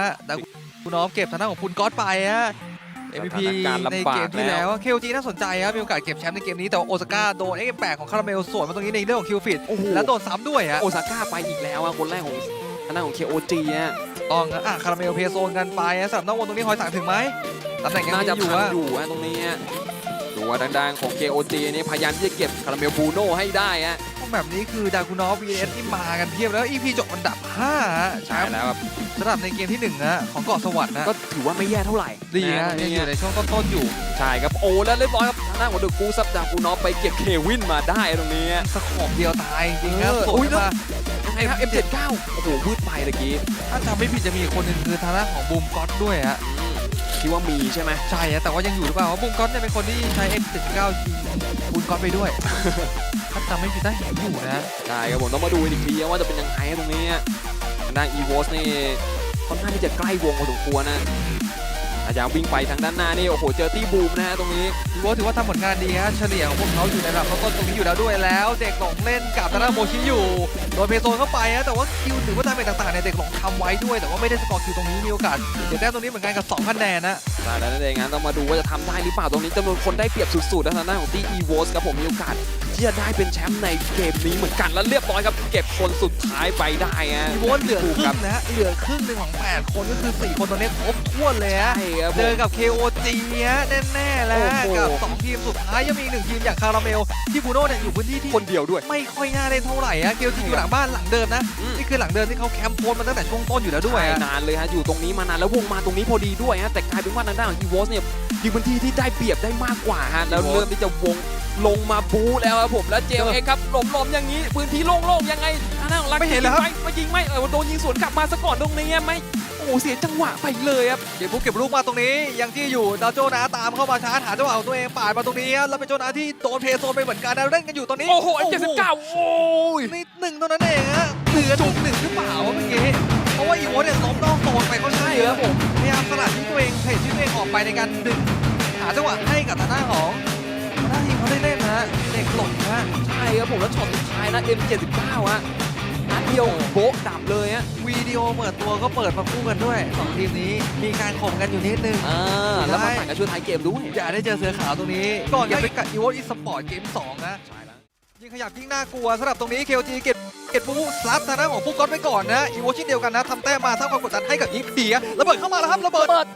ฮะแต่คุณน้องเก็บทางด้านของพุนก๊อตไปฮะ MVP สถานการณ์ในลำบากเกมที่แล้แล้ววเคลจีน่าสนใจครับ มีโอกาสเก็บแชมป์ในเกมนี้ แต่ว่าโอซาก้าโดนเอ็กแปของคาราเมลสวนมาตรงนี้ในเรื่องของคิวฟิตโอ้โห แล้วโดนซ้ำด้วยฮะ โอซาก้าไปอีกแล้วอะคนแรกของทางด้านของ KOG ฮะต้องนะอะคาราเมลเพโซนกันไปฮะสำหรับนอกวงตรงนี้หอยสังถึงไหมตำแหน่งยังน่ามีจะอยู่ทันฮะอยู่ฮะตรงนี้ฮะดูว่าดังๆของ KOG นี่พยายามที่จะเก็บคาราเมลบูโน่ให้ได้ฮะ แบบนี้คือดากูนอฟ VS ที่มากันเพียบแล้ว EP จบอันดับ5ฮะแชใช่มป์แล้วครับสำหรับในเกมที่1นะของเกาะสวรรค์นะก็ถือว่าไม่แย่เท่าไหร่ดีฮะตรงยังนี้อยู่ในช่วงต้นๆอยู่ ใช่ครับ โอ้ แล้วเรียบร้อยครับทางด้านของเดอะกูซับดากูนอฟไปเก็บเควินมาได้ตรงนี้ฮะสโคบเดียวตายจริงๆครับเออสอุ๊วนยมายังไงครับ M79 โอ้โหวืดไปตะกี้ ถ้าจำไม่ผิดจะมีอีกคนหนึ่งคือทางด้านของบูมก๊อตด้วยฮะอืมคิดว่ามีใช่ไหมใช่ฮะแต่ว่ายังอยู่หรือเปล่าเพราะบูมก๊อตเนี่ยเป็นคนที่ใช้ M79 ยิงบูมก๊อตไปด้วยถ้า จำไม่ผิดถ้าเห็นอยู่นะใช่ครับผมต้องมาดูอีกทีว่าจะเป็นยังไงตรงนี้ฮะทางด้าน EVOS นี่ค่อนข้างที่จะใกล้วงพอสมควรนะอาจารย์วิ่งไปทางด้านหน้านี่โอ้โหเจอตี้บูมนะฮะตรงนี้ถือว่าถือว่าทำผลงานดีฮะเฉลี่ยของพวกเขาอยู่ในระดับต้นๆตรงนี้อยู่แล้วด้วยแล้ว เด็กหลงเล่นกับทางด้านโมชิอยู่โดนเพโซนเข้าไปฮะแต่ว่าคิวหรือว่าดาเมจต่างๆเนี่ยเด็กหลงทำไว้ด้วยแต่ว่าไม่ได้สกอร์คิวตรงนี้มีโอกาสเดี๋ยวแต้มตรงนี้เหมือนกันกับ2คะแนนนะใช่แล้วนั่นเองงั้นต้องมาดูว่าจะทำได้หรือเปล่าตรงนี้จำนวนคนได้เปรียบสุดๆนะทางด้านของตี้ EVOS ครับผมมีโอกาส ที่จะได้เป็นแชมป์ในเกมนี้เหมือนกันแล้วเรียบร้อยครับ เก็บคนสุดท้ายไปได้ฮะ อีโวลเหลือครึ่งนะฮะเหลือครึ่งหนึ่งของ 8 คนก็คือ 4 คนตรงนี้ครบถ้วนเลยฮะใช่ครับผเจอมกับ KOG ฮะแน่ๆแล้วฮะโอ้โห กับ 2 ทีมสุดท้ายยังมีอีกหนึ่งทีมอย่างคาราเมล ที่บูโน่เนี่ยอยู่พื้นที่ที่คนเดียวด้วย ไม่ค่อยน่าเล่นเท่าไหร่ฮะ KOG อยู่หลังบ้านหลังเดิมนะอืม นี่คือหลังเดิมที่เขาแคมป์โพสต์มาตั้งแต่ช่วงต้นอยู่แล้วด้วยใช่ฮะ นานเลยฮะ อยู่ตรงนี้มานานแล้ววงมาตรงนี้พอดีด้วยฮะ แต่กลายเป็นว่าทางด้านของ EVOS เนี่ย ยิงพื้นที่ที่ได้เปรียบได้มากกว่าฮะแล้ว EVOS เริ่มที่จะวงลงมาบูแล้วครับผมแล้วเจลเองครับหลบหลบอย่างนี้พื้นที่โล่งๆยังไงทางด้านของลักไม่เห็นเหรอครับยิงมายิงไม่เออโดนยิงสวนกลับมาซะก่อนตรงนี้ไม่โอ้โหเสียจังหวะไปเลยครับเก็บลูกเก็บลูกมาตรงนี้ยังที่อยู่ดาวโจนาตามเข้ามาชาร์จหาจังหวะของตัวเองปาดมาตรงนี้ฮะแล้วเป็นโจนาที่โดนเพโซนไปเหมือนกันนะเล่นกันอยู่ตรงนี้โอ้โหเจ็ดสิบเก้าโอ้ยนิดหนึ่งเท่านั้นเองฮะเหลือจุดหนึ่งหรือเปล่าวะเมื่อกี้เพราะว่าอีโวเนี่ยล้มนอกโซนไปก็ใช่ครับผมพยายามสลัดที่ตัวเองเพจที่ตัวเองออกไปในการดึงหาจังหวะให้กับทางหน้าของทางหน้าทีมเขาได้เล่นนะฮะเด็กหลงนะฮะใช่ครับผมแล้วช็อตสุดท้ายนะ M79 ฮะนัดเดียวโบ๊ะดับเลยฮะวิดีโอเปิดตัวก็เปิดมาคู่กันด้วยสองทีมนี้มีการข่มกันอยู่นิดนึงอ่าแล้วมาต่างกันช่วยท้ายเกมด้วยอย่าได้เจอเสือขาวตรงนี้ ก่อนจะไปกับอีโวอีสปอร์ตเกมสองนะใช่แล้วยิ่งขยับยิ่งน่ากลัวสำหรับตรงนี้เคลจีเก็บเก็บบูสลับทางด้านของฟุกก๊อตไปก่อนนะอีโวเช่นเดียวกันนะทำแต้มมาสร้างความกดดันให้กับยิงเพียระเบิดเข้ามาแล้วครับระเบิดเปิด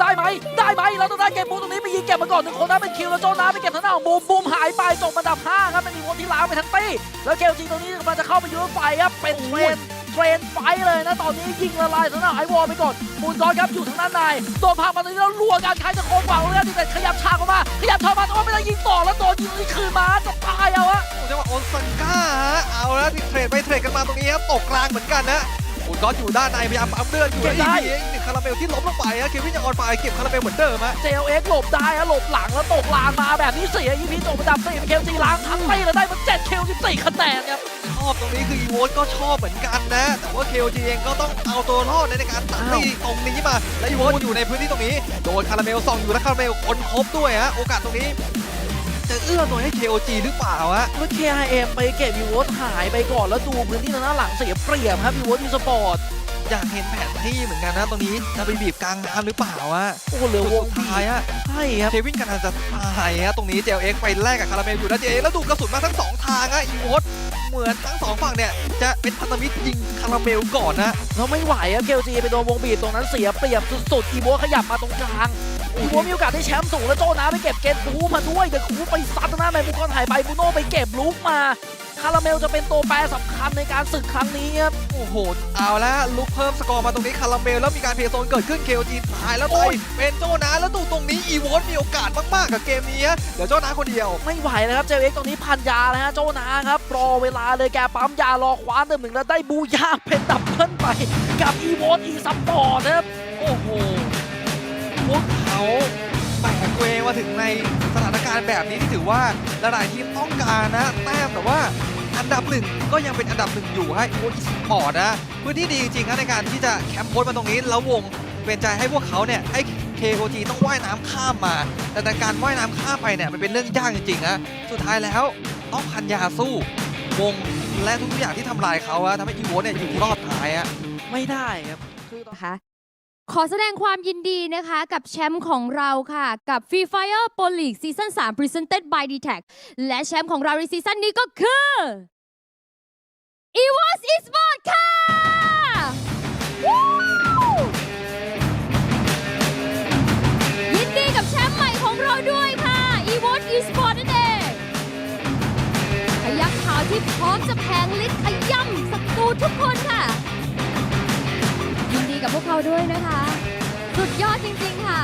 ได้ไหมได้ไหมเราต้องได้เก็บบูมตรงนี้ไปยิงเก็บมาก่อนหนึ่งคนนะเป็นคิวแล้วโจนาไปเก็บทางด้านของบูมบูมหายไปจบอันดับ5ครับเป็นอีกคนที่ล้างไปทั้งตี้แล้วเกลจีตรงนี้กำลังจะเข้าไปยูรถไฟครับเป็นเทรนเทรนไฟเลยนะตอนนี้ยิงละลายทางด้านไอวอลไปก่อนบูนกอนครับอยู่ทางด้านในโดนพามาตรงนี้แล้วรัวกันใครจะโค้งกว่าเลยดิแต่ขยับฉากออกมาขยับถอยมาแต่ว่าไม่ได้ยิงต่อแล้วโดนยิงนี่คืนมาจะตายเอาอะโอ้ จังหวะโอนซังก้าฮะเอาแล้วเทรดไปเทรดกันมาตรงนี้ครับตกกลางเหมือนกันนะโอ้ก๊อตอยู่ด้านในพยายามปั๊มเลือดอยู่แล้วอีพีเองหนึ่งคาราเมลที่ล้มลงไปฮะเควินยังออนไฟเก็บคาราเมลเหมือนเดิมฮะเจลเอ็กหลบได้ฮะหลบหลังแล้วตกลานมาแบบนี้เสียอีพีจบอันดับสี่เป็นเคลจีล้างทั้งตี้แล้วได้มาเจ็ดเคลสิบสี่คะแนนครับชอบตรงนี้คืออีโวตก็ชอบเหมือนกันนะ แต่ว่าเคโอจีเองก็ต้องเอาตัวรอดในการตัดตีตรงนี้มาและอีโวตอยู่ในพื้นที่ตรงนี้โดนคาราเมลส่องอยู่และคาราเมลคนครบด้วยฮะโอกาสตรงนี้ จะเอื้อหน่วยให้ KOG หรือเปล่าฮะเมื่อ KIM ไปเก็บยูวอตหายไปก่อนแล้วดูพื้นที่ทางด้านหลังเสียเปรียบครับยูวอตมีสปอร์ตอยากเห็นแผนที่เหมือนกันนะตรงนี้จะไปบีบกลางน้ำหรือเปล่าฮะโอ้เหลือวงสุดท้ายฮะใช่ครับเควินกำลังจะตายฮะตรงนี้ JLX ไปแลกกับคาราเมลอยู่แล้ว JLX แล้วดูกระสุนมาทั้งสองทางฮะอีโวตเหมือนทั้งสองฝั่งเนี่ยจะเป็นพันธมิตรยิงคาราเมลก่อนนะเราไม่ไหวครับ KLG ไปโดนวงบีบตรงนั้นเสียเปรียบสุดๆอีโวขยับมาตรงกลาง อีโวมีโอกาสได้แชมป์สูงแล้วโจนะไปเก็บเกตบูมาด้วยเดอะคูไปซัดทางด้าแมนบุกอนหายไปบูโน่ไปเก็บลุกมาคาราเมลจะเป็นตัวแปรสำคัญในการศึกครั้งนี้ครับโอ้โห เอาละลุกเพิ่มสกอร์มาตรงนี้คาราเมลแล้วมีการเพย์โซนเกิดขึ้นเคโอจีตายแล้วโอ้ไปยเป็นโจนาแล้วดูตรงนี้อีโวตมีโอกาสมากๆกับเกมนี้เดี๋ยวโจนาคนเดียว ไม่ไหวแล้วครับเจเอ็กตรงนี้พันยาแล้วฮะโจนะครับรอเวลาเลยแกปั๊มยารอคว้าเติมหนึ่งแล้วได้บูย่าเป็นดับเบิลไป กับอีวอีซัปปอร์ตครับโอ้โห พวกเขาแบกตัวมาถึงในสถานการณ์แบบนี้ที่ถือว่าหลายๆทีมต้องการนะแต้มแต่ว่าอันดับหนึ่งก็ยังเป็นอันดับหนึ่งอยู่ให้โวอีสปอร์ตนะพื้นที่ดีจริงๆนะในการที่จะแคมป์โพสต์มาตรงนี้แล้ววงเป็นใจให้พวกเขาเนี่ยให้ KOG ต้องว่ายน้ำข้ามมา แต่ในการว่ายน้ำข้ามไปเนี่ยมันเป็นเรื่องยากจริงๆนะสุดท้ายแล้วต้องพันยาสู้วงและทุกอย่างที่ทำลายเขาอะทำให้อีโวเนี่ยอยู่รอดท้ายอะไม่ได้ครับคือนะคะ ขอแสดงความยินดีนะคะกับแชมป์ของเราค่ะ กับ Free Fire Pro League Season 3 Presented by d t a c และแชมป์ของเราในซีซั่นนี้ก็คือ EVOS Esport ค่ะ ยินดีกับแชมป์ใหม่ของเราด้วยค่ะ EVOS Esport นั่นเองพยักขาวที่พร้อมจะแผงลิดขย่ำศัตรูทุกคนค่ะ กับพวกเขาด้วยนะคะ สุดยอดจริง ๆ ค่ะ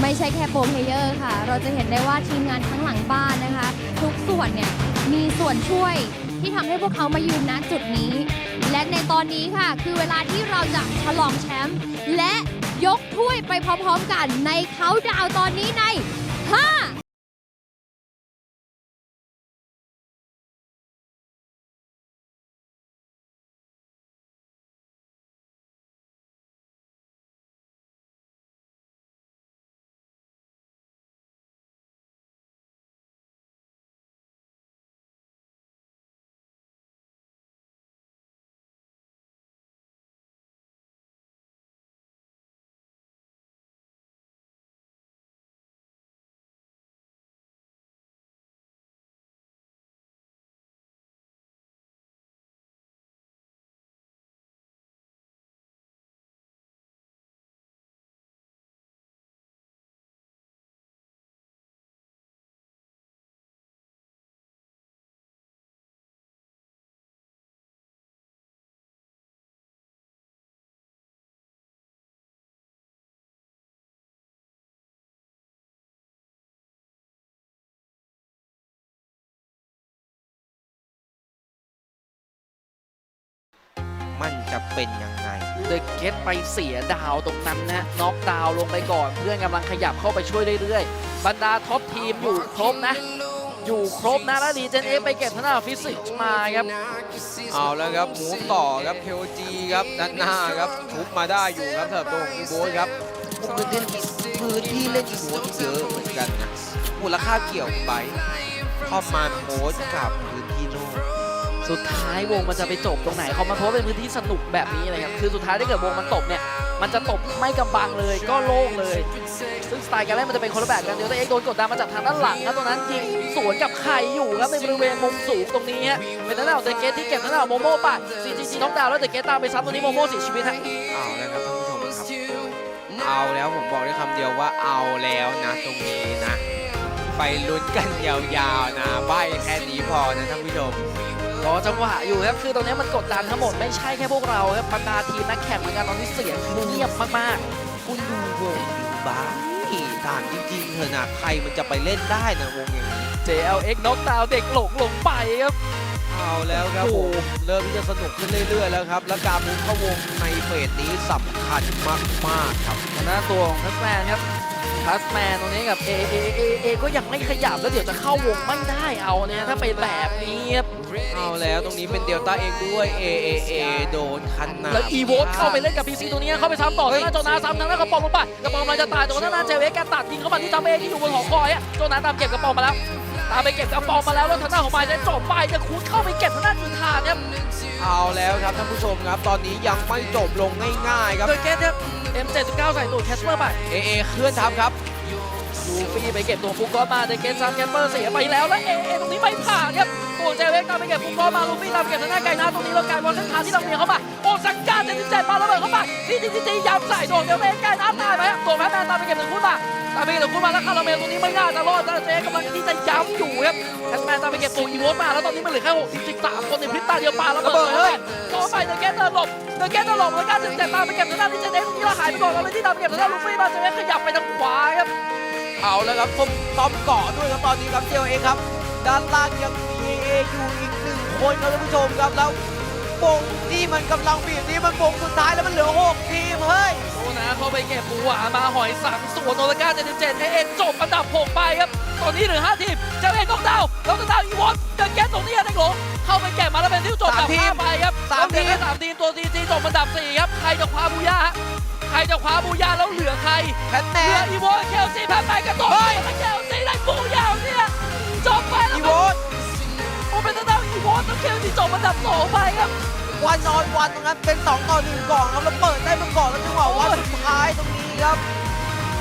ไม่ใช่แค่โปรเพเยอร์ค่ะ เราจะเห็นได้ว่าทีมงานทั้งหลังบ้านนะคะ ทุกส่วนเนี่ยมีส่วนช่วยที่ทำให้พวกเขามายืนณจุดนี้ และในตอนนี้ค่ะ คือเวลาที่เราจะฉลองแชมป์และยกถ้วยไปพร้อมๆกันในเขาดาวตอนนี้ใน5 มันจะเป็นยังไง เดอะเกตไปเสียดาวตรงนั้นนะน็อกดาวน์ลงไปก่อน เพื่อนกำลังขยับเข้าไปช่วยเรื่อยๆ บรรดาท็อปทีมอยู่ครบนะ อยู่ครบนะแล้วดีเจนเอไปเก็บทางด้านฟิสิกส์มาครับ เอาแล้วครับหมูต่อครับเคโจีครับด้านหน้าครับชุบมาได้อยู่ครับสำหรับตัวของอีโบสครับพื้นที่พื้นที่เล่นอีโบสเยอะเหมือนกันนะมูลค่าเกี่ยวไปเข้ามาโพสต์กับพื้นที่โล่ง สุดท้ายวงมันจะไปจบตรงไหนเขามาเพราะเป็นพื้นที่สนุกแบบนี้เลยครับคือสุดท้ายถ้าเกิดวงมันตบเนี่ยมันจะตบไม่กำบังเลยก็โล่งเลย ซึ่งสไตล์การเล่นมันจะเป็นคนละแบบกันเดี๋ยวตัวเองโดนกดดันมาจากทางด้านหลังครับตรงนั้นยิงสวนกับใครอยู่ครับในบริเวณมุมสูงตรงนี้ฮะเป็นทางด้านของเดเกตที่เก็บทางด้านของโมโม่ไปซีจีจีน้องดาวแล้วเดเกตตามไปซ้ำตรงนี้โมโม่เสียชีวิตฮะเอาแล้วครับท่านผู้ชมครับเอาแล้วผมบอกได้คำเดียวว่าเอาแล้วนะตรงนี้นะ ไปลุ้นกันยาวๆนะใบแค่นี้พอนะท่านผู้ชม รอจังหวะอยู่ครับคือตรงนี้มันกดดันทั้งหมดไม่ใช่แค่พวกเราครับบรรดาทีมนักแข่งเหมือนกันตอนนี้เสียงคือเงียบมากคุณดูวงดิวบ้าถามจริงๆเถอะนะใครมันจะไปเล่นได้นะวงอย่างนี้ๆ JLX น็อกดาวน์เด็กหลงหลงไปครับเอาแล้วครับโอ้ผโหมเริ่มที่จะสนุกขึ้นเรื่อยๆแล้วครับ แล้วการมุนเข้าวงในเฟสนี้สำคัญมากๆครับทางด้านตัวของทัสแมนครับ ทัสแมนตรงนี้กับ A A A A ก็ยังไม่ขยับแล้วเดี๋ยวจะเข้าวงไม่ได้เอาเนี่ยถ้าเป็นแบบนี้ครับเอาแล้วตรงนี้เป็นเดลต้าเองด้วย A A A โดนคันนาแล้วอีโวเข้าไปเล่นกับ PC ตรงนี้เข้าไปซ้ำต่อทางด้านโจนาซ้ำทางด้านกระป๋องลงไปกระป๋องกำลังจะตายแต่ว่าทางด้านเจเวสแกตัดยิงเข้ามาที่ทำเอที่อยู่บนหอคอยอะโจนาตามเก็บกระป๋องมาแล้วตามไปเก็บกระป๋องมาแล้วแล้วทางด้านของไมค์จะจบไปจะคูดเข้าไปเก็บทางด้านอีธานครับเอาแล้วครับท่านผู้ชมครับตอนนี้ยังไม่จบลงง่ายๆครับโดยเกตครับ M79 ใส่ตูดแคสเปอร์ไป A A เคลื่อนทับครับ ลูฟี่ไปเก็บตัวฟุกกอสมาโดเกตซัมแคสเปอร์เสียไปแล้วแล้วเอเอตรงนี้ไม่ผ่านครับตัวเจเวสตามไปเก็บฟุกกอสมาลูฟี่ตาไปเก็บทางด้าไก่น้ำตรงนี้แล้วกลายเป็นเส้นทางที่เราเมียเข้ามาโอซังกาเจ็ดสิบเจ็ดมาระเบิดเข้ามาที่ที่ที่ย้ำใส่โดนเจเวสไก่น้ำตายไปตัวแพทแมนตามไปเก็บหนึ่งคู่มาตามไปเก็บหนึ่งคู่มาแล้วคาราเมลตรงนี้ไม่น่าจะรอดแต่เจกำลังที่จะย้ำอยู่ครับแพทแมนตามไปเก็บตัวอีโวสมาแล้วตอนนี้มันเหลือแค่หกสิบสามคนในพริบตาเดียวปาระเบิดเลยก็ไปเดเกตเดินหลบเดอะเกตเดินหลบแล้วการถึงเจ็บตามไปเก็บทางด้าที่เจเนสตรงนี้เราหายไปก่อนเราเลยที่ตามไปเก็บทางด้าลูฟี่มาเจเนสขยับไปทางขวาครับ เอาแล้วครับผมต้อมเกาะด้วยครับตอนนี้ครับเจลเองครับ ด้านล่างยังมี A A อยู่อีกหนึ่งคนครับท่านผู้ชมครับแล้ววงที่มันกำลังบีบนี้มันวงสุดท้ายแล้วมันเหลือหกทีมเฮ้ยโอ้นะเข้าไปเก็บปูหวามาหอยสังส่วนโนรก้าเจ็ดสิบเจ็ดเอเอ็นจบอันดับหกไปครับ ตอนนี้เหลือห้าทีมเจเนสต้องดาวแล้วต้องดาวอีวอนเดอะเกตตรงนี้ยังไงหลงเข้าไปเก็บมาแล้วเป็นที่จบอันดับสามทีมห้าไปครับสามทีมแล้วเหลือแค่สามทีมตัวซีจีจบอันดับสี่ครับ ใครจะคว้าบูย่าฮะ ใครจะคว้าบูย่าแล้วเหลือใครแพทแมเรือนอีโวเคลซีแพ้ไปกระโดดแล้วเคลซีได้ปูยาวเนี่ยจบไปแล้วอีคโวรับตโอ้เป็นทางด้านอีโวแล้วเคลซีจบอันดับสองไปครับวันนอนวันตรงนั้นเป็นสองต่อหนึ่งก่อนครับแล้วเปิดได้มาก่อนแล้วจังหวะวันสุดท้ายตรงนี้ครับ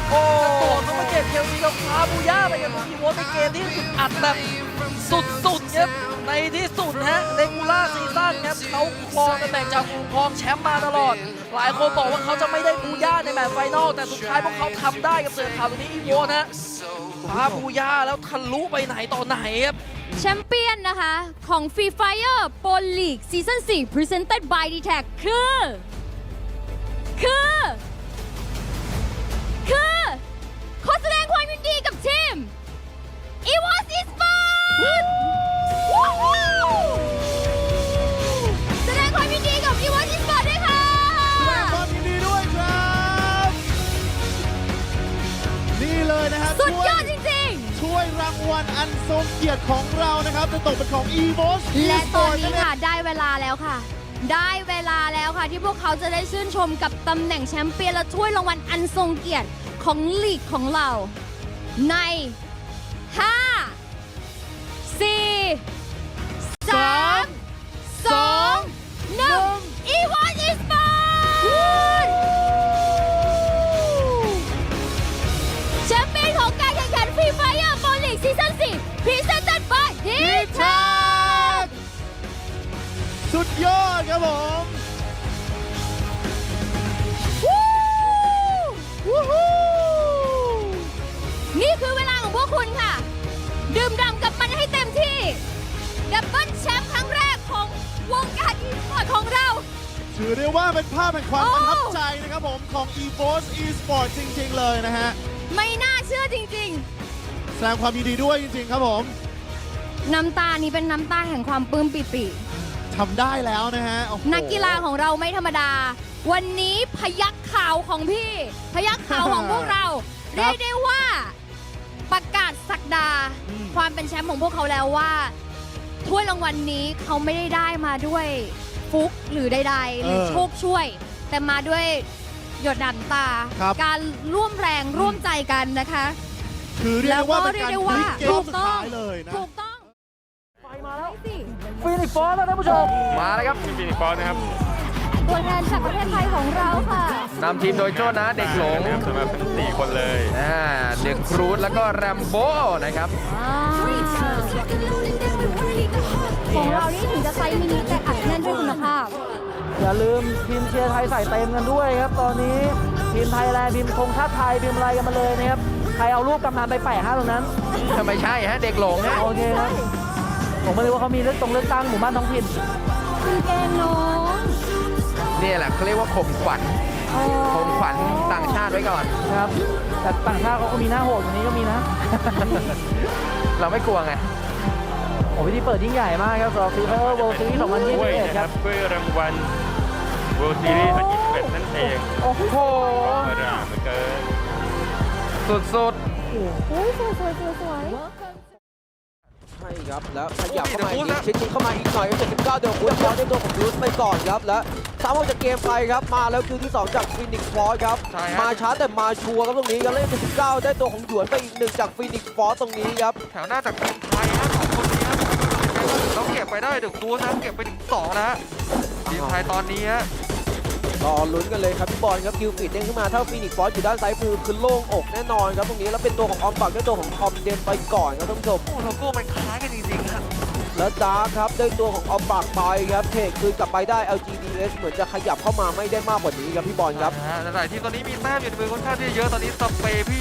โอ้ตัวเขามาเก็บเคลซีกับคาบูย่าไปกันทีโวในเกมที่สุดอัดแบบสุดๆ ครับในที่สุดฮะเลกูล่าซีซั่นครับเขาครองตำแหน่งจากครองแชมป์มาตลอด หลายคนบอกว่าเขาจะไม่ได้บูย่าในแมตช์ไฟนอลแต่สุดท้ายพวกเขาทำได้กับเสือขาวตัวนี้อีโวนะคาบูย่าแล้วทะลุไปไหนต่อไหนครับแชมเปี้ยนนะคะ ของ Free Fire Pro League Season 4 Presented by d t a c คือ คือ คือขอแสดงความยินดีกับทีม e w a s Esports วู้ฮู้ แสดงความยินดีกับ e w a s Esports ด้วยค่ะแสดงความยินดีด้วยครับ นี่เลยนะฮะสุดถ้วยยอดจริง ช่วยรางวัลอันทรงเกียรติของเรานะครับ จะตกเป็นของ EVOS ๆ และตอน Esports นี้นั่นเองค่ะได้เวลาแล้วค่ะ ได้เวลาแล้วค่ะที่พวกเขาจะได้ชื่นชมกับตำแหน่งแชมเปี้ยนและถ้วยรางวัลอันทรงเกียรติของลีกของเรา ใน 5 4 ยอดครับผมวู้ฮู้นี่คือเวลาของพวกคุณค่ะ ดื่มด่ำกับมันให้เต็มที่ ดับเบิลแชมป์ครั้งแรกของวงการอีสปอร์ตของเรา ถือได้ว่าเป็นภาพแห่งความโอ้ประทับใจนะครับผมของ EVOS Esports จริง ๆ เลยนะฮะ ไม่น่าเชื่อจริงแสดงความยินดีด้วยจริง ๆ ครับผมๆน้ำตานี้เป็นน้ำตาแห่งความปลื้มปิติ ทำได้แล้วนะฮะโอ้โหนักกีฬาของเราไม่ธรรมดา วันนี้พยักข่าวของพี่ พยักข่าวของพวกเราครัเรีบยกได้ว่าประกาศสักดา อืม ความเป็นแชมป์ของพวกเขาแล้วว่าถ้วยรางวัลนี้เขาไม่ได้ได้มาด้วยฟุกหรือใดๆหรือโชคช่วย แต่มาด้วยหยดน้ำตา ครับ การร่วมแรงร่วมใจกันนะคะ คือเรียกได้ว่าเป็นการแล้วก็เรียกได้พว่าลิกเกมถูกสุดต้องท้ายเลยนะ ถูก ฟินิกฟอร์แล้วท่านผู้ชม มาแล้วครับฟินิกฟอสนะครับตัวแทนจากประเทศไทยของเราค่ะ นำทีมโดยโจ้นะเด็กหลงนะครับสำหรับทั้ง4คนเลยอ่าเด็กครูดแล้วก็แรมโบ้นะครับ ของเรานี่ถึงจะไซส์มินิแต่อัดแน่นด้วยคุณภาพ อย่าลืมทีมเชียร์ไทยใส่เต็มกันด้วยครับ ตอนนี้ทีมไทยแลนด์ทีมธงชาติไทยทีมอะไรกันมาเลยนะครับ ใครเอารูปกำนันไปแปะฮะตรงนั้น ทำไมใช่ฮะเด็กหลงฮะโอเคครับ ผมไม่รู้ว่าเขามีเลือกตรงเลือกตั้งหมู่บ้านท้องถิ่นคือแกงน้องนี่แหละเขาเรียกว่าข่มขวัญข่มขวัญต่างชาติไว้ก่อนนะครับ แต่ต่างชาติเขาก็มีหน้าโหดตรงนี้ก็มีนะ เราไม่กลัวไงโอ้พิธีเปิดยิ่งใหญ่มากครับสำหรับฟีเฟอร์โวลซีรีส์ด้วย2021นะคครัรับบด้วยรางวัล World Series 2021นั่นเองโอ้โหธรรมดาเหลือเกินสุดอุ้ยสวยสวยสวยสวยใช่ ครับแล้วขยับเข้ามาอีกนิดชิดเข้ามาอีกหน่อยครับ79เดี๋ยวคุณพอได้ตัวของบรูซไปก่อนครับและสามออกจากเกมไปครับมาแล้วคิวที่2จากฟินิกฟอร์ครับใช่ฮะมาช้าแต่มาชัวร์ครับตรงนี้ครับเล่น79ได้ตัวของหยวนไปอีกหนึ่งจากฟินิกฟอร์ตรงนี้ครับแถวหน้าจากทีมไทยนะสองคนนี้ครับต้องเก็บไปได้เดี๋ยวตัวนะเก็บไปถึงสองนะฮะทีมไทยตอนนี้ฮะ รอลุ้นกันเลยครับพี่บอลครับคิวปิดเด้งขึ้นมาถ้าฟินิกฟอร์อยู่ด้านซ้ายมือคือโล่งอกแน่นอนครับตรงนี้แล้วเป็นตัวของออมปักด้วยตัวของออมเดนไปก่อนครับท่านผู้ชมโอ้โลโก้มันคล้ายกันจริงๆฮะแล้วดาร์คครับได้ตัวของออมปากไปครับเทคคืนกลับไปได้ LGDS เหมือนจะขยับเข้ามาไม่ได้มากกว่านี้ครับพี่บอลครับนะฮะหลายๆทีมตอนนี้มีแต้มอยู่ในมือค่อนข้างที่จะเยอะตอนนี้สเปย์พี่พ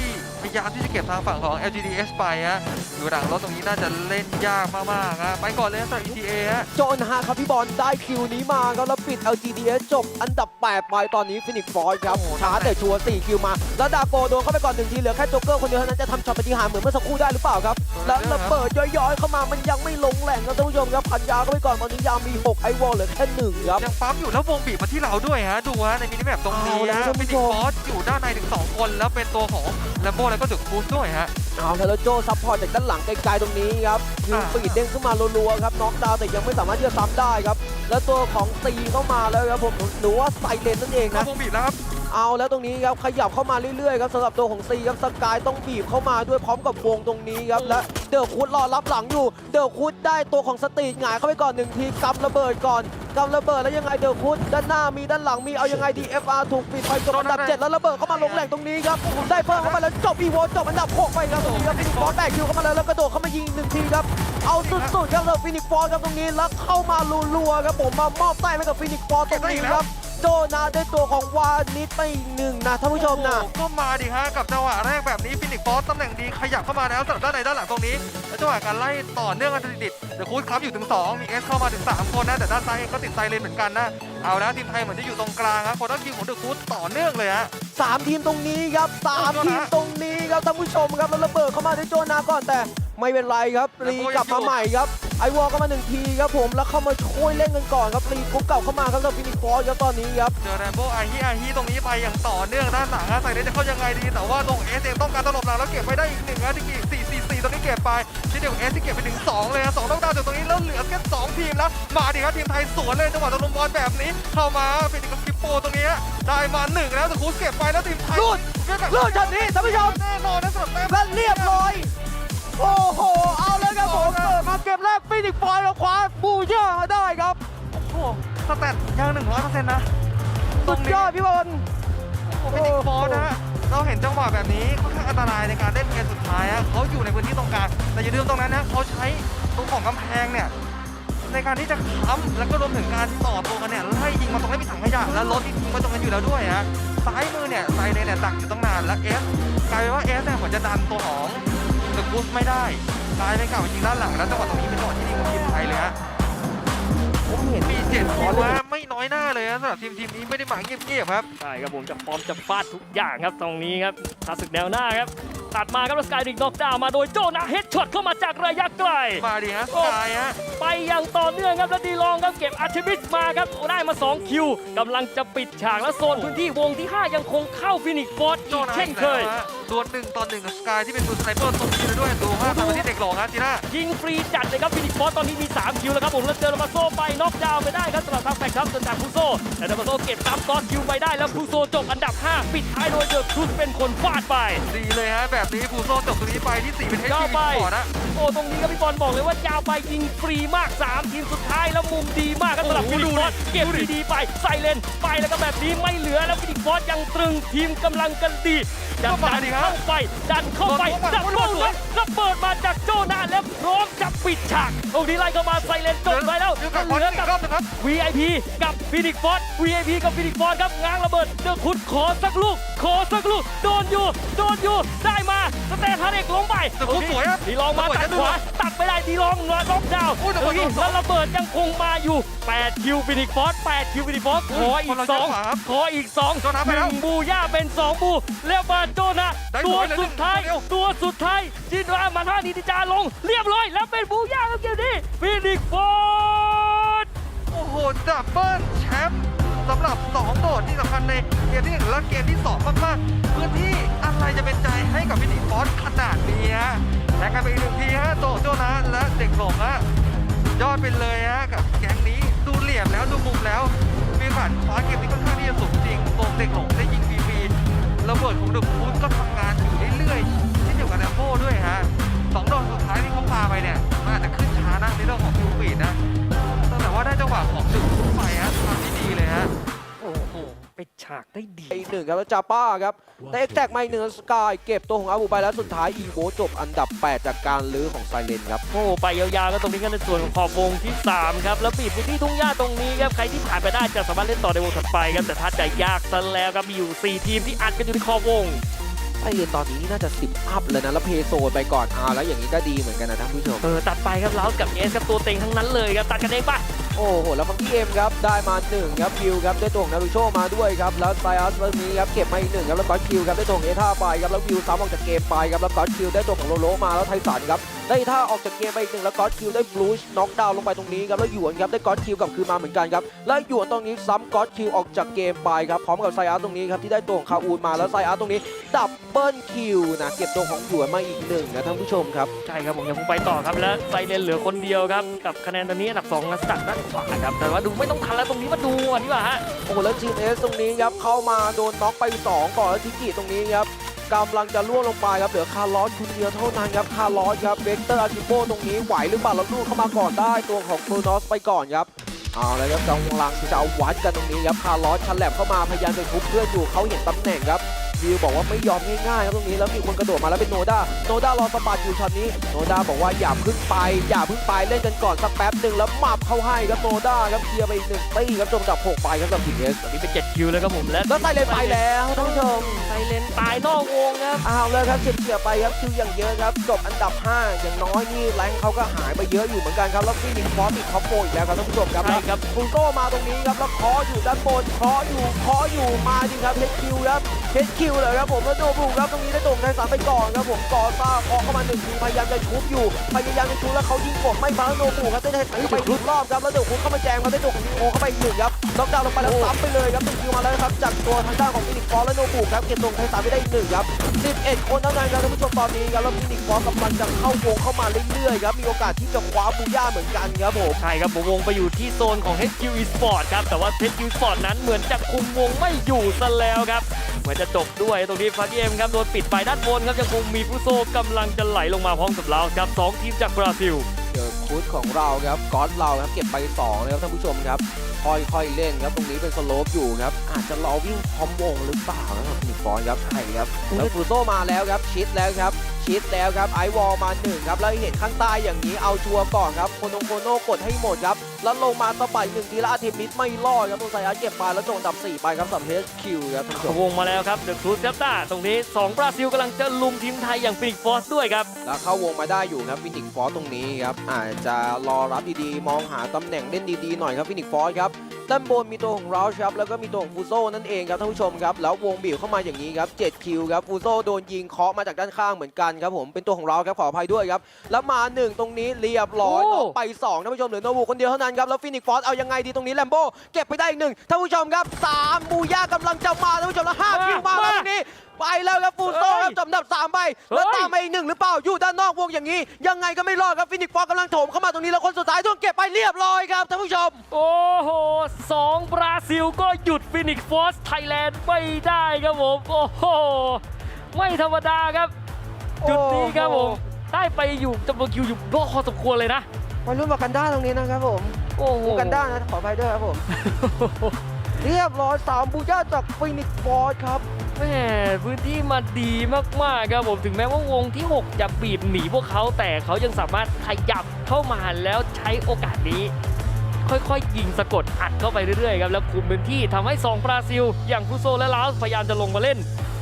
ยายามที่จะเก็บทางฝั่งของ LGDS ไปฮะอยู่หลังรถตรงนี้น่าจะเล่นยากมากๆฮะไปก่อนเลยนะสำหรับ ETA ฮะ โจนฮะครับพี่บอลได้คิวนี้มาครับแล้วปิด LGDS จบอันดับ 8 ไปตอนนี้ฟินิกฟอร์ครับช้าแต่ชัวร์4คิวมา แล้วดาโกโดนเข้าไปก่อนหนึ่งทีเหลือแค่โจ๊กเกอร์คนเดียวเท่านั้นจะทำช็อตปฏิหารย์เหมือนเมื่อสักครู่ได้หรือเปล่าครับ แล้วระเบิดย้อยๆเข้ามามันยังไม่ลงแหล่งครับท่านผู้ชมครับพันยาเข้าไปก่อนตอนนี้ยามี6ไอวอลเหลือแค่หนึ่งครับ ยังปั๊มอยู่แล้ววงบีบมาที่เราด้วยฮะ ดูฮะในมินิแมปตรงนี้เอาแล้วนะท่านผู้ฟินิชกมฟอสอยู่ด้านในถึง 2 คนแล้วเป็นตัวของแลมโบแล้วก็ดึกคูสด้วยฮะ เอาแล้วโจซัพพอร์ตจากด้านหลังไกลๆตรงนี้ครับยิงอ่าปีดเด้งขึ้นมารัวๆครับน็อกดาวน์แต่ยังไม่สามารถที่จะซ้ำได้ครับ แล้วตัวของตีเข้ามาแล้วครับผมหรือว่าไซเลนนั่นเองนะวงบีบแล้วครับเอาแล้วตรงนี้ครับขยับเข้ามาเรื่อยๆครับสำหรับตัวของซีครับสกายต้องบีบเข้ามาด้วยพร้อมกับวงตรงนี้ครับและเดอะคุดรอรับหลังอยู่ เดอะคุดได้ตัวของสตีดหงายเข้าไปก่อนหนึ่งทีกำระเบิดก่อน กำระเบิดแล้วยังไงเดอะคุดด้านหน้ามีด้านหลังมีเอายังไงดี FR ถูกปิดไปจบอันดับ 7 แล้วระเบิดเข้ามาลงแหล่งตรงนี้ครับได้เพิ่มเข้ามาแล้วจบอีโวจบอันดับ 6 ไปครับตรงนี้ครับฟินิกฟอร์แบกคิวเข้ามาแล้วแล้วกระโดดเข้ามายิงหนึ่งทีครับเอาสุดๆครับเลยฟินิกฟอร์ครับตรงนี้แล้วเข้ามารัวๆครับผมมามอบใต้ให้กับฟินิกฟอร์ตรงนี้ครับ โจนาได้ตัวของวานิดไปอีกหนึ่งนะท่านผู้ชมนะ โอ้โหก็มาดิฮะกับจังหวะแรกแบบนี้ฟินิกฟอสตำแหน่งดีขยับเข้ามาแล้วสำหรับด้านในด้านหลังตรงนี้ แล้วจังหวะการไล่ต่อเนื่องกันติดๆเดอะคูดครับอยู่ถึง 2 มีเอสเข้ามาถึง 3 คนนะ แต่ด้านซ้ายเองก็ติดไซเลนเหมือนกันนะ เอาแล้วทีมไทยเหมือนจะอยู่ตรงกลางครับโคตรคิวของเดอะคูดต่อเนื่องเลยฮะ สามทีมตรงนี้ครับสามทีมตรงนี้ครับท่านผู้ชมครับแล้วระเบิดเข้ามาในโจนาก่อนแต่ไม่เป็นไรครับรีกลับมาใหม่ครับ ไอวอลก็มาหนึ่งทีครับผมแล้วเข้ามาช่วยเล่นกันก่อนครับรีกุ๊กเก่าเข้ามาครับกับฟินิกฟอร์ครับตอนนี้ครับเจอแรมโบ้อาฮีอาฮีตรงนี้ไปอย่างต่อเนื่องด้านหลังฮะใส่เลนจะเข้ายังไงดี แต่ว่าตรงเอสเองต้องการตลบหลังแล้วเก็บไปได้อีกหนึ่งนะที่สี่สี่สี่ตรงนี้เก็บไปที่เดียวเอสที่เก็บไปถึงสองเลยฮะสองต้องดาวจากตรงนี้แล้วเหลือแค่สองทีมแล้วมาดิครับทีมไทยสวนเลยจังหวะตะลุมบอลแบบนี้ เข้ามาฟินิกกับคิปโปตรงนี้ได้มาหนึ่งแล้วแต่คูสเก็บไปแล้วทีมไทยลูดลูกช็อตนี้ท่านผู้ชมแน่นอนนะสำหรับแต้มและเรียบร้อยโอ้โหเอาเลย ครับผมเปิดมาเกมแรกฟินิกฟอร์แล้วคว้าบูย่ามาได้ครับ โอ้โหสแตทยังหนึ่งร้อยเปอร์เซ็นต์นะสุดยอดพี่บอลฟินิกฟอร์นะฮะเราเห็นจังหวะแบบนี้ค่อนข้างอันตรายในการเล่นเกมสุดท้ายฮะเขาอยู่ในพื้นที่ตรงกลางแต่อย่าลืมตรงนั้นนะเขาใช้ตรงของกำแพงเนี่ยในการที่จะค้ำแล้วก็รวมถึงการต่อตัวกันเนี่ยไล่ยิงมาตรงนั้มีถังขยะแล้วรถที่ทิ้งไว้ตรงนั้นอยู่แล้วด้วยฮะซ้ายมือเนี่ยไซเลนเนี่ยดักอยู่ตั้งนานแล้วเอสกลายเป็นว่าเอสเนี่ยเหมือนจะดันตัวของเดอะกูสไม่ได้ กลายเป็นกลับมายิงด้านหลังแล้วจังหวะตรงนี้เป็นจังหวะที่ดีของทีมไทยเลยฮะผมเห็นมีเจ็ดคิวฮะไม่น้อยหน้าเลยฮะสำหรับทีมทีมนี้ไม่ได้มาเงียบๆครับใช่ครับผมจะพร้อมจะฟาดทุกอย่างครับตรงนี้ครับทัศึกแนวหน้าครับตัดมาครับแล้วสกายดิกน็อกดาวน์มาโดยโจนาเฮดช็อตเข้ามาจากระยะไกลมาดิฮะสกายฮะไปอย่างต่อเนื่องครับแล้วดีลองครับเก็บอาร์เทมิสมาครับได้มา 2 คิวกำลังจะปิดฉากและโซนพื้นที่วงที่ 5 ยังคงเข้าฟินิกฟอร์ดโจอีกนาเช่นอีกเคแล้วยฮะ ดวลหนึ่งต่อหนึ่งกับสกายที่เป็นมือสไนเปอร์ตรงนี้ด้วยดูว่าทำมาที่เด็กหลงฮะจีน่ายิงฟรีจัดเลยครับฟินิกฟอร์ดตอนนี้มี 3 คิวแล้วครับผมแล้วเจอลามาโซไปน็อกดาวน์ไปได้ครับสำหรับทางแฟนครับจนจากคูโซแต่ลามาโซเก็บซับซ้อนคิวไปได้แล้วคูโซจบอันดับ 5 ปิดท้ายโดยเดอะครูสเป็นคนฟาดไป ดีเลยฮะแบบนี้ฟูโซจบตรงนี้ไปที่สี่เป็นเอชยาวพีไปก่อนนะโอ้ตรงนี้ครับพี่บอลบอกเลยว่ายาวไปยิงฟรีมาก 3 ทีมสุดท้ายแล้วมุมดีมากครับสำหรับฟินิกฟอร์ดเก็บดีๆไปใส่เลนไปแล้วก็แบบนี้ไม่เหลือแล้วฟินิกฟอร์ดยังตรึงทีมกำลังกันดีดันดันเข้าไปดันเข้าไปดันเข้าไปแล้วเปิดมาจากโจนาแล้วพร้อมจะปิดฉากตรงนี้ไล่เข้ามาใส่เลนจบไปแล้วเดี๋ยวกับเหบอลลืออีกับกรอบหนึงครับ VIP กับฟินิกฟอร์ด VIP กับฟินิกฟอร์ดครับง้างระเบิดเดอะคุดขอสักลูก ขอสักลูกโดนอยู่โดนอยู่ได้มาสเตฟานเอกลงไปแต่คุดสวยครับดีลองมาระเบิดตัดจะขวาดูตัดไปได้ดีลองล็อกดาวน์โอ้ยแต่ตรงนี้โดนสองแล้วระเบิดยังคงมาอยู่8คิวฟินิกฟอร์ด8คิวฟินิกฟอร์ดขออีคนกเราเยอะกว่าครับ2ขออีก2โจนาไปแล้วหนึ่งบูย่าเป็น 2 บูแล้วมาโจนาได้ตัวสวยเลยสุดท้ายเร็วตัวสุดท้ายจินรามาท่านิติจาลง เรียบร้อย แล้วเป็นบูย่าครับเกมนี้ฟินิกฟอร์ดโอ้โหดับเบิลแชมป์สำหรับ 2 โดดที่สำคัญในเกมที่1และเกมที่ 2 มากๆพื้นที่อะไรจะเป็นใจให้กับฟินิกฟอสขนาดนี้ฮะและกันไปอีกหนึ่งทีฮะโตโจนะและเด็กหลงฮะยอดไปเลยฮะกับแก๊งนี้ดูเหลี่ยมแล้วดูมุมแล้วมีโอกาสคว้าเกมนี้ค่อนข้างที่จะสูงจริงตรงเด็กหลงได้ยิงฟรีๆระเบิดของเดอะพูดก็ทำ ปิดฉากได้ดี อีกหนึ่งครับแล้วจาป้าครับได้เอ็กแท็กมาอีกหนึ่งสกายเก็บตัวของอาบูไปแล้วสุดท้ายอีโวจบอันดับ 8 จากการลื้อของไซเลนครับ โอ้ไปยาวๆก็ตรงนี้ก็ในส่วนของขอบวงที่ 3 ครับ แล้วบีบพื้นที่ทุ่งหญ้าตรงนี้ครับใครที่ผ่านไปได้จะสามารถเล่นต่อในวงถัดไปครับแต่ถ้าจะยากซะแล้วครับมีอยู่ 4 ทีมที่อัดกันอยู่ในขอบวงไซเลนตอนนี้น่าจะ10อัพเลยนะแล้วเพย์โซนไปก่อนอ่าแล้วอย่างนี้ก็ดีเหมือนกันนะท่านผู้ชมเออตัดไปครับแล้วกับเอสครับตัวเต็งทั้งนั้นเลยครับตัดกันเองไปโอ้โห แล้วฟังกี้เอ็มครับ ได้มาหนึ่งครับคิวครับได้ตัวของนารูโชมาด้วยครับแล้วไซอัสเรื่องนี้ครับเก็บมาอีกหนึ่งครับแล้วก็คิวครับได้ตัวของเอท่าไปครับแล้ววิวซ้ำออกจากเกมไปครับแล้วก็คิวได้ตัวของโลโลมาแล้วไทสันครับได้ท่าออกจากเกมไปอีกหนึ่งแล้วก็คิวได้บลูชน็อกดาวน์ลงไปตรงนี้ครับแล้วหยวนครับได้ก็คิวกลับคืนมาเหมือนกันครับแล้วหยวนตรงนี้ซ้ำก็คิวออกจากเกมไปครับพร้อมกับไซอัสตรงนี้ครับที่ได้ตัวของคาอูนมาแล้วไซอัสตรงนี้ดับเบิลคิวนะเก็บตัวของหยวนมาอีกหนึ่งนะท่านผู้ชมครับใช่ครับผมยังคงไปต่อครับและไซเลนเหลือคนเดียวครับกับคะแนนตอนนี้อันดับ2นักสัตว์ด้านขวาครับแต่ว่าดูไม่ต้องทันแล้วตรงนี้มาดูก่อนดีกว่าฮะโอ้โหแล้วจีมเอสตรงนี้ครับเข้ามาโดนน็อกไป 2 ก่อนแล้วทิกิตรงนี้ครับกำลังจะล่วงลงไปครับเหลือคาร์ลอสคนเดียวเท่านั้นครับคาร์ลอสครับเวกเตอร์อาร์ติโปตรงนี้ไหวหรือเปล่าแล้วลูกเข้ามาก่อนได้ตัวของเฟอร์นอสไปก่อนครับเอาแล้วครับกำลังจะเอาวัดกันตรงนี้ครับคาร์ลอสชันแลบเข้ามาพยายามจะทุบเพื่อนอยู่เขาเห็นตำแหน่งครับ วิวบอกว่าไม่ยอมง่ายๆครับตรงนี้แล้วมีคนกระโดดมาแล้วเป็นโนด้าโนด้ารอสะบัดอยู่ช็อตนี้โนด้าบอกว่าอย่าพึ่งไป อย่าพึ่งไปเล่นกันก่อนสักแป๊บหนึ่งแล้วหมับเข้าให้ครับโนด้าครับเคลียร์ไปอีกหนึ่งตีครับจนดับหกไปครับกับทีเอสตอนนี้เป็น7คิวแล้วครับผมและแล้วไซเลนไปแล้วท่านผู้ชมไซเลนตายนอกวงครับเอาแล้วครับเฉียดเฉียดไปครับคิวอย่างเยอะครับจบอันดับ 5 อย่างน้อยนี่แรงเขาก็หายไปเยอะอยู่เหมือนกันครับแล้วฟินิกฟอสติดท็อปโฟร์อีกแล้วครับท่านผู้ชมครับใช่ครับฟูโก้มาตรงนี้ครับแล้วคออยู่ด้านบนคออยู่คออยู่มาจริงครับเฮดคิวครับ เฮดคิวเลยครับผมแล้วโดบุกครับตรงนี้ได้ตรงไทยสามไปก่อนครับผมก่อซ่าเคอเข้ามาหนึ่งทีพยายามจะชุบอยู่พยายามจะชุบแล้วเขายิงกดไม่พังโดบุกครับได้ไทยสามเข้าไปอีกรอบครับแล้วเดี๋ยวคุณเข้ามาแจมครับได้ตัวของนิโอเข้าไปหนึ่งครับน็อกดาวน์ลงไปแล้วซ้ำไปเลยครับหนึ่งคิวมาแล้วครับจากตัวทางด้านของฟินิกฟอร์และโดบุกครับเก็บตรงไทยสามไปได้หนึ่งครับ 11 คนเท่านั้นครับท่านผู้ชมตอนนี้ครับแล้วฟินิกฟอสกำลังจะเข้าวงเข้ามาเรื่อยๆครับมีโอกาสที่จะคว้าบูย่าเหมือนกันครับผมใช่ครับผมวงไปอยู่ที่โซนของ HQ Esport ครับแต่ว่า HQ Esport นั้นเหมือนจะคุมวงไม่อยู่ซะแล้วครับเหมือนจะจบด้วยตรงนี้ฟักเกมครับโดนปิดไปด้านบนครับยังคงมีฟุโซกำลังจะไหลลงมาพร้อมกับเราครับสองทีมจากบราซิลเจอคูดของเราครับก้อนเราครับเก็บไป2นะครับท่านผู้ชมครับ ค่อยๆเล่นครับตรงนี้เป็นสโลปอยู่ครับอาจจะรอวิ่งพร้อมวงหรือเปล่านะครับฟินิกฟอสครับใช่ครับแล้วฟูโซมาแล้วครับชิดแล้วครับชิดแล้วครับไอวอลมาหนึ่งครับแล้วเห็นข้างใต้อย่างนี้เอาชัวร์ก่อนครับโคโนโคโนกดให้หมดครับ แล้วลงมาสะบัดหนึ่งทีแล้วอาเทมิสไม่รอดครับตัวไซอาร์เก็บมาแล้วโจงดับสี่ไปครับสำหรับเฮสคิวครับท่านผู้ชมวงมาแล้วครับเดอะครูซครับต้าตรงนี้2บราซิลกำลังจะลุมทีมไทยอย่างฟินิกฟอสด้วยครับ แล้วเข้าวงมาได้อยู่ครับฟินิกฟอสตรงนี้ครับอาจจะรอรับดีๆ มองหาตำแหน่งเล่นดีๆหน่อยครับฟินิกฟอสครับ ด้านบนมีตัวของเราครับแล้วก็มีตัวของฟูโซนั่นเองครับท่านผู้ชมครับแล้ววงบีบเข้ามาอย่างนี้ครับ7คิวครับฟูโซโดนยิงเคาะมาจากด้านข้างเหมือนกันครับผมเป็นตัวของเราครับขออภัยด้วยครับแล้วมาหนึ่งตรงนี้เรียบร้อยโอ้น็อกไปสองท่านผู้ชมเหลือโนบุคนเดียวเท่านั้นครับแล้วฟินิกฟอสเอายังไงดีตรงนี้แลมโบเก็บไปได้อีกหนึ่งท่านผู้ชมครับสามบูย่ากำลังจะมาท่านผู้ชมแล้วห้าคิวมาแล้วตรงนี้ ไปแล้วครับฟูโซครับจบอันดับ3ไปแล้วตามมาอีกหนึ่งหรือเปล่าอยู่ด้านนอกวงอย่างนี้ ยังไงก็ไม่รอดครับฟินิกฟอร์กำลังโถมเข้ามาตรงนี้แล้วคนสุดท้ายต้องเก็บไปเรียบร้อยครับท่านผู้ชม โอ้โหสองบราซิลก็หยุดฟินิกฟอสไทยแลนด์ไม่ได้ครับผมโอ้โหไม่ธรรมดาครับ จุดนี้ครับผมได้ไปอยู่จำนวนคิวอยู่รอดพอสมควรเลยนะวัยรุ่นวากันด้าตรงนี้นะครับผมโอ้โหวากันด้านะขออภัยด้วยครับผม เรียบร้อยสามบูย่าจากฟินิกฟอร์ครับ แม่พื้นที่มาดีมากๆครับผมถึงแม้ว่าวงที่ 6 จะบีบหนีพวกเขาแต่เขายังสามารถขยับเข้ามาแล้วใช้โอกาสนี้ ค่อยๆยิงสะกดอัดเข้าไปเรื่อยๆครับแล้วคุมพื้นที่ทำให้ 2 บราซิล อย่างฟุโซและลาวสพยายามจะลงมาเล่น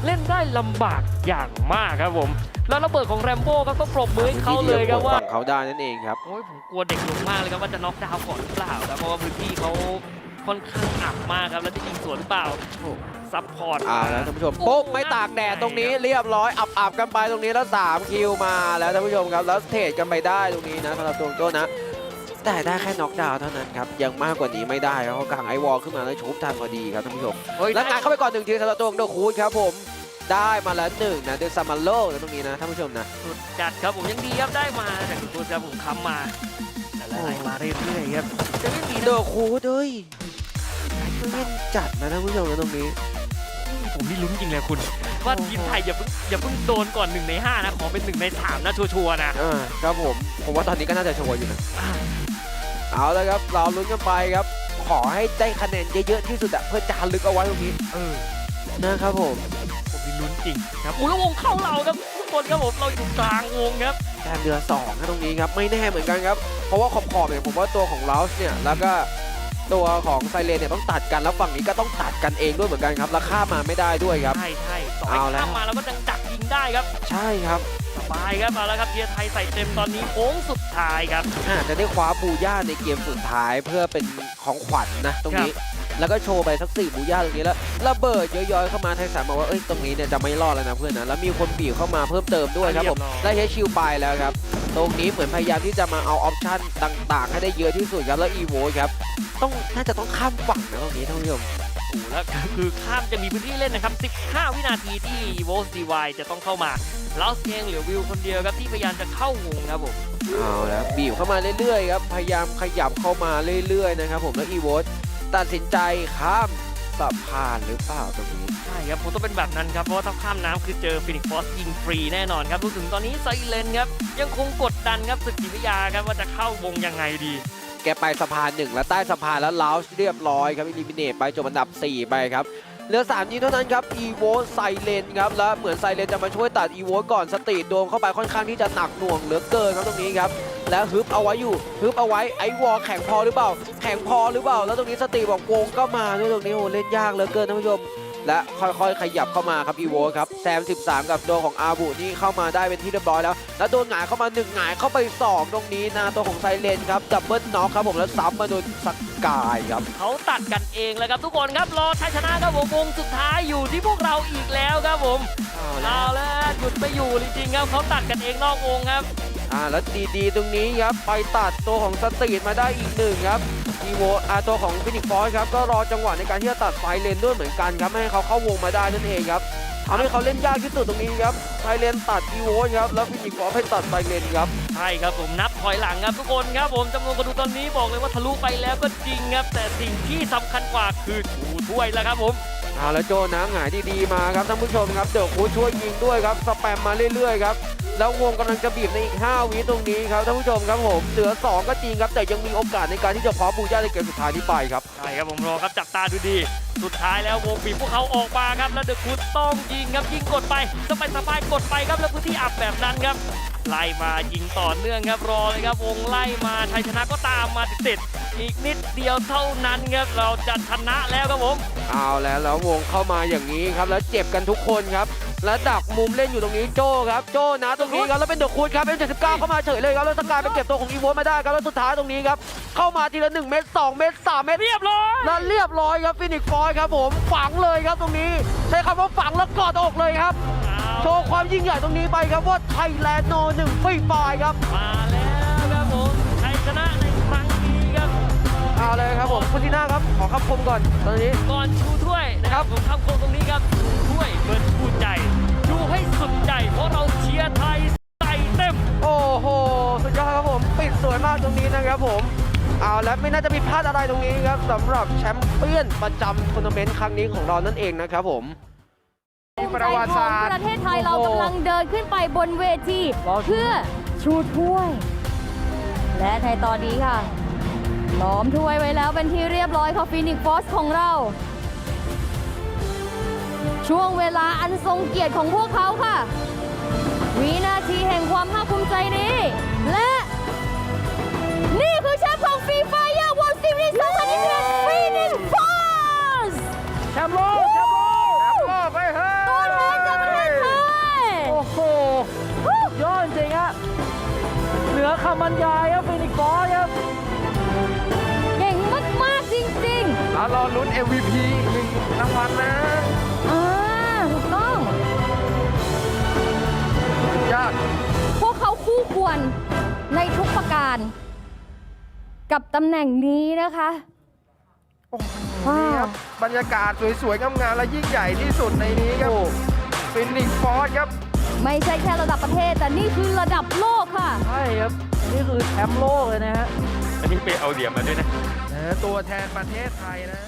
เล่นได้ลำบากอย่างมากครับผมแล้วระเบิดของแรมโบ้ก็ต้องปรบมือให้เขาเลยครับว่าเขาได้นั่นเองครับโอ้ยผมกลัวเด็กลงมากเลยครับว่าจะน็อกดาวก่อนหรือเปล่าครับเพราะว่าพื้นที่เขาค่อนข้างอับมากครับแล้วจะยิงสวนหรือเปล่า ซัพพอร์ตอ่าแล้วท่านผู้ชมปุ๊บไม่ตากแดดตรงนี้เรียบร้อยอับๆกันไปตรงนี้แล้ว 3 คิวมาแล้วท่านผู้ชมครับแล้วเทรดกันไปได้ตรงนี้นะสำหรับตัวโจ้นะ แต่ได้แค่น็อกดาวน์เท่านั้นครับ ยังมากกว่านี้ไม่ได้ครับเขากางไอวอลขึ้นมาแล้วชุบทันพอดีครับท่านผู้ชมเฮ้ยแล้วงานเข้าไปก่อนหนึ่งทีสำหรับตัวของเดอะคูดครับผมได้มาแล้วหนึ่งนะเดอะซัมมาโลนะตรงนี้นะท่านผู้ชมนะสุดจัดครับผมยังดีครับได้มาแต่คุณครับผมค้ำมาแต่ละไหลมาเรื่อยๆครับจะไม่มีเดนะอะคูดเอ้ยเล่นจัดนะท่านผู้ชมนะตรงนี้ ผมนี่ลุ้นจริงเลยคุณ ว่าทีมไทยอย่าเพิ่งอย่าเพิ่งโดนก่อนหนึ่งในห้านะขอเป็นหนึ่งในสามนะชัวร์ๆนะอ่าครับผม ผมว่าตอนนี้ก็น่าจะโชว์อยู่นะ เอาแล้วครับ เราลุ้นกันไปครับ ขอให้ได้คะแนนเยอะๆที่สุดอะเพื่อจารึกเอาไว้ตรงนี้เออนะครับผม ผมนี่ลุ้นจริงครับอู้แล้ววงเข้าเราครับทุกคนครับผมเราอยู่กลางวงครับแต้มเดือสองนะตรงนี้ครับไม่แน่เหมือนกันครับ เพราะว่าขอบๆเนี่ยผมว่าตัวของลาสเนี่ยแล้วก็ ตัวของไซเลนเนี่ยต้องตัดกันแล้วฝั่งนี้ก็ต้องตัดกันเองด้วยเหมือนกันครับแล้วข้ามมาไม่ได้ด้วยครับ ใช่ใช่ต่อให้เอาแล้ว ข้ามมาแล้วก็ยังดักยิงได้ครับ ใช่ครับสบายครับมาแล้วครับเทียร์ไทยใส่เต็มตอนนี้โค้งสุดท้ายครับ อาจจะได้คว้าบูย่าในเกมสุดท้ายเพื่อเป็นของขวัญนะตรงนี้ แล้วก็โชว์ไปสักสี่บูย่าตรงนี้แล้วระเบิดย้อยๆเข้ามาไทยสามบอกว่าเอ้ยตรงนี้เนี่ยจะไม่รอดแล้วนะเพื่อนนะแล้วมีคนบีบเข้ามาเพิ่มเติมด้วยครับผมเรียบร้อยได้เฮชิวไปแล้วครับตรงนี้เหมือนพยายามที่จะมาเอาออปชั่นต่างๆ ให้ได้เยอะที่สุดครับแล้วอีโวครับต้องน่าจะต้องข้ามฝั่งนะตรงนี้ท่านผู้ชมโอ้โหแล้วคือข้ามจะมีพื้นที่เล่นนะครับ 15 วินาทีที่โวลส์ดีวจะต้องเข้ามาแล้วเองเหลือวิวคนเดียวครับที่พยายามจะเข้าวงครับผมเอาแล้วบีบเข้ามาเรื่อยๆครับพยายามขยับเข้ามาเรื่อยๆนะครับผมแล้วอีโว ตัดสินใจข้ามสะพานหรือเปล่าตรงนี้ ใช่ครับผมต้องเป็นแบบนั้นครับ เพราะว่าถ้าข้ามน้ำคือเจอฟินิกฟอสยิงฟรีแน่นอนครับรู้ถึงตอนนี้ไซเลนครับ ยังคงกดดันครับศึกจิตวิทยาครับว่าจะเข้าวงยังไงดี แกไปสะพานหนึ่งแล้วใต้สะพานแล้วลาวเรียบร้อยครับอิลิมิเนตไปจบอันดับ 4 ไปครับ เหลือ 3 ทีมเท่านั้นครับอีโวไซเลนครับ แล้วเหมือนไซเลนจะมาช่วยตัดอีโวก่อนสตรีทโดนเข้าไปค่อนข้างที่จะหนักหน่วงเหลือเกินครับตรงนี้ครับ แล้วฮึบเอาไว้อยู่ฮึบเอาไว้ไอวอลแข็งพอหรือเปล่า แข็งพอหรือเปล่า แล้วตรงนี้สตรีทบอกวงก็มาด้วยตรงนี้โอ้เล่นยากเหลือเกินท่านผู้ชม และค่อยๆ ขยับเข้ามาครับอีโวครับแซม 13 กับโดนของอาบุนี่เข้ามาได้เป็นที่เรียบร้อยแล้ว แล้วโดนหงายเข้ามา1หงายเข้าไป 2 ตรงนี้นะตัวของไซเลนครับดับเบิลน็อกครับผมแล้วซ้ำมาโดนสกายครับเขาตัดกันเองแล้วครับทุกคนครับรอชัยชนะครับผมวงสุดท้ายอยู่ที่พวกเราอีกแล้วครับผมเอาแล้วหยุดไปอยู่จริงๆครับเขาตัดกันเองนอกวงครับ อ่าแล้วดีๆ ตรงนี้ครับไปตัดตัวของสตรีทมาได้อีกหนึ่งครับอีโวอาตัวของฟินิกฟอสครับก็รอจังหวะในการที่จะตัดไฟเลนด้วยเหมือนกันครับไม่ให้เขาเข้าวงมาได้นั่นเองครับทำให้เขาเล่นยากที่สุดตรงนี้ครับไฟเลนตัดอีโวครับ แล้วฟินิกฟอสให้ตัดไฟเลนครับใช่ครับผมนับถอยหลังครับทุกคนครับผมจำนวนคนดูตอนนี้บอกเลยว่าทะลุไปแล้วก็จริงครับ แต่สิ่งที่สำคัญกว่าคือชูถ้วยแล้วครับผมเอาแล้วโจนะหงายดีๆมาครับท่านผู้ชมครับเดี๋ยวคูช่วยยิงด้วยครับสแปมมาเรื่อยๆครับ แล้ววงกำลังจะบีบในอีก 5 วิตรงนี้ครับท่านผู้ชมครับผมเหลือ 2 ก็จริงครับแต่ยังมีโอกาสในการที่จะคว้าบูย่าในเกมสุดท้ายนี้ไปครับใช่ครับผมรอครับจับตาดูดี สุดท้ายแล้ววงบีบพวกเขาออกมาครับแล้วเดอะคุณต้องยิงครับยิงกดไปสบายสบายกดไปครับแล้วพื้นที่อับแบบนั้นครับ ไล่มายิงต่อเนื่องครับรอเลยครับวงไล่มาชัยชนะก็ตามมาติดๆอีกนิดเดียวเท่านั้นครับเราจะชนะแล้วครับผมเอาแล้วแล้ววงเข้ามาอย่างนี้ครับแล้วเจ็บกันทุกคนครับแล้วดักมุมเล่นอยู่ตรงนี้โจครับโจนะตรงนี้ครับแล้วเป็นเดอะคูดครับเป็น79เข้ามาเฉยเลยครับแล้วสกายไปเก็บตัวของอีโวมาได้ครับแล้วสุดท้ายตรงนี้ครับเข้ามาทีละ1เม็ด2เม็ด3เม็ดเรียบร้อยแล้วเรียบร้อยครับฟินิกฟอยครับผมฝังเลยครับตรงนี้ใช้คำว่าฝังแล้วกอดอกเลยครับ โชว์ความยิ่งใหญ่ตรงนี้ไปครับว่าไทยแลนด์โนหนึ่งฟรีไฟล์ครับมาแล้วครับผมชัยชนะในครั้งนี้ครับเอาเลยครับผมคุณทีน่าครับขอคำคมก่อนตอนนี้ ก่อนชูถ้วยนะครับผมคำโคมตรงนี้ครับชูถ้วยเบิร์นชูใจชูให้สุดใจเพราะเราเชียร์ไทยใส่เต็ม โอ้โหสุดยอดครับผมปิดสวยมากตรงนี้นะครับผมเอาแล้วไม่น่าจะมีพลาดอะไรตรงนี้ครับสำหรับแชมเปี้ยนประจำทัวร์นาเมนต์ครั้งนี้ของเรานั่นเองนะครับผม ประวัติศาสตร์ประเทศไทยเรากำลังเดินขึ้นไปบนเวที เพื่อชูถ้วย และในตอนนี้ค่ะล้อมถ้วยไว้แล้วเป็นที่เรียบร้อยค่ะฟินิกฟอสของเรา ช่วงเวลาอันทรงเกียรติของพวกเขาค่ะ วินาทีแห่งความภาคภูมิใจนี้ และ นี่คือแช น่งนี้นะคะว้าวบรรยากาศสวยๆงามๆและยิ่งใหญ่ที่สุดในนี้ครับฟินิกฟอร์สครับ ไม่ใช่แค่ระดับประเทศ แต่นี่คือระดับโลกค่ะ ใช่ครับ นี่คือแชมป์โลกเลยนะฮะ อันนี้ไปเอาเหรียญมาด้วยนะ ตัวแทนประเทศไทยนะ